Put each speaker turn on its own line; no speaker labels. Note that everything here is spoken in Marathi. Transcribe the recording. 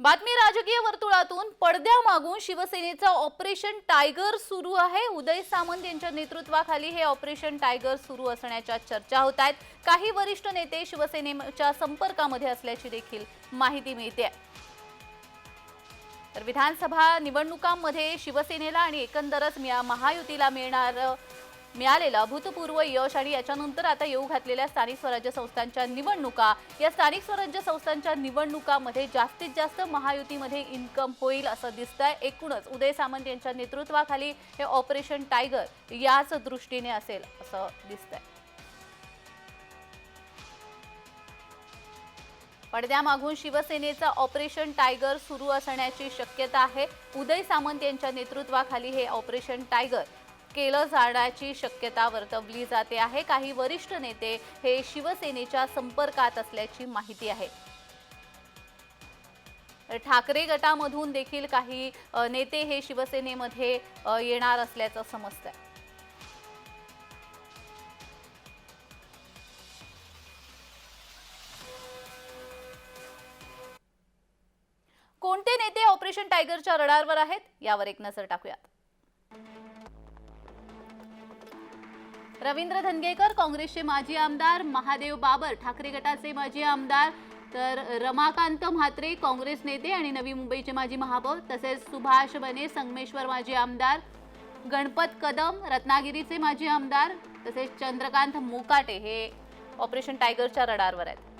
बातमी राजकीय वर्तुळातून पडद्यामागून शिवसेनेचं ऑपरेशन टायगर सुरू आहे. उदय सामंत यांच्या नेतृत्वाखाली हे ऑपरेशन टायगर सुरू असण्याच्या चर्चा होत आहेत. काही वरिष्ठ नेते शिवसेनेच्या संपर्कामध्ये असल्याची देखील माहिती मिळते. तर विधानसभा निवडणुकांमध्ये शिवसेनेला आणि एकंदरच महायुतीला मिळणार मिळालेलं अभूतपूर्व यश आणि याच्यानंतर आता येऊ घातलेल्या स्थानिक स्वराज्य संस्थांच्या निवडणुका. या स्थानिक स्वराज्य संस्थांच्या निवडणुकामध्ये जास्तीत जास्त महायुतीमध्ये इन्कम होईल असं दिसतंय. एकूणच उदय सामंत यांच्या नेतृत्वाखाली हे ऑपरेशन टायगर याच दृष्टीने असेल असं दिसतंय. पडद्यामागून शिवसेनेचं ऑपरेशन टायगर सुरू असण्याची शक्यता आहे. उदय सामंत यांच्या नेतृत्वाखाली हे ऑपरेशन टायगर केलं जाण्याची शक्यता वर्तवली जाते आहे. काही वरिष्ठ नेते हे शिवसेनेच्या संपर्कात असल्याची माहिती आहे. ठाकरे गटामधून देखील काही नेते हे शिवसेनेमध्ये येणार असल्याचं समजतंय. कोणते नेते ऑपरेशन टायगरच्या रडारवर आहेत? यावर एक नजर टाकूयात. रवींद्र धनगेकर काँग्रेसचे माजी आमदार महादेव बाबर ठाकरे गटाचे माजी आमदार तर रमाकांत म्हात्रे काँग्रेस नेते आणि नवी मुंबईचे माजी महापौर तसेच सुभाष बने संगमेश्वर माजी आमदार गणपत कदम रत्नागिरीचे माजी आमदार तसेच चंद्रकांत मोकाटे हे ऑपरेशन टायगरच्या रडारवर आहेत.